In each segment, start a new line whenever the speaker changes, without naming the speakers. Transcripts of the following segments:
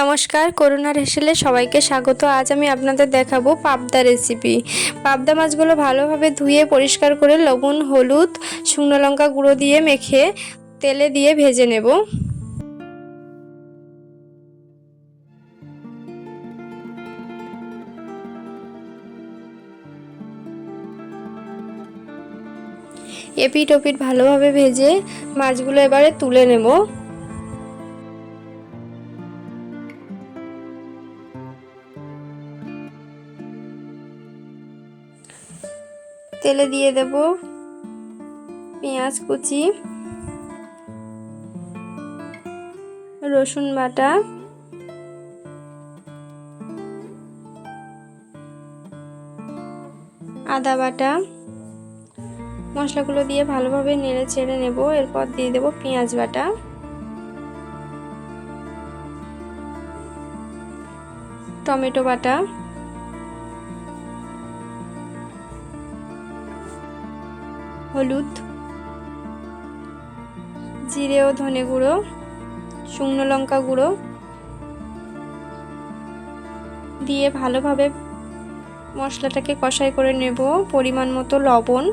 নমস্কার করোনা রেসেলে সবাইকে স্বাগত। আজ আমি আপনাদের দেখাবো পাবদা রেসিপি পাবদা মাছগুলো ভালোভাবে ধুয়ে পরিষ্কার করে লবণ, হলুদ, শুকনো লঙ্কা গুঁড়ো দিয়ে মেখে তেলে দিয়ে ভেজে নেব। এপিট ওপিট ভালোভাবে ভেজে মাছগুলো এবারে তুলে নেব। তেলে দিয়ে দেব পেঁয়াজ কুচি, রসুন বাটা, আদা বাটা। মশলাগুলো দিয়ে ভালোভাবে নেড়ে চেড়ে নেব, এরপর দিয়ে দেব পেঁয়াজ বাটা। টমেটো বাটা। হলুদ, জিরে ও ধনে গুঁড়ো, শুকনো লঙ্কা গুঁড়ো দিয়ে ভালোভাবে মশলাটাকে কষাই করে নেব। পরিমাণ মতো লবণ,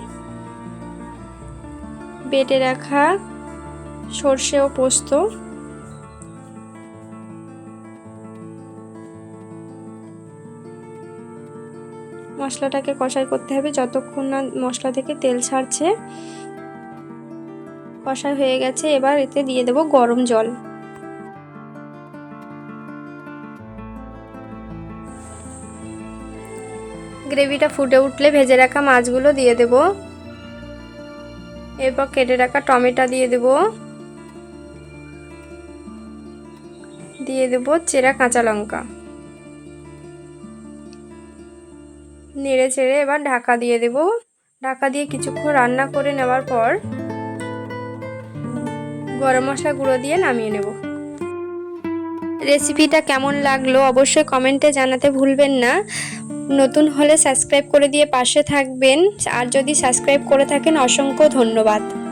বেটে রাখা সর্ষে ও পোস্ত মশলাটাকে কষাই করতে হবে। যতক্ষণ না মশলা থেকে তেল ছাড়ছে, কষাই হয়ে গেছে। এবার এতে দিয়ে দেব গরম জল। গ্রেভিটা ফুটে উঠলে ভেজে রাখা মাছগুলো দিয়ে দেব। এরপর কেটে রাখা টমেটো দিয়ে দেব। দিয়ে দেব চেরা কাঁচা লঙ্কা। নেড়ে চেড়ে এবার ঢাকা দিয়ে দেব। ঢাকা দিয়ে কিছুক্ষণ রান্না করে নেওয়ার পর গরম মশলা গুঁড়ো দিয়ে নামিয়ে নেব। রেসিপিটা কেমন লাগল অবশ্যই কমেন্টে জানাতে ভুলবেন না। নতুন হলে সাবস্ক্রাইব করে দিয়ে পাশে থাকবেন। আর যদি সাবস্ক্রাইব করে থাকেন, অসংখ্য ধন্যবাদ।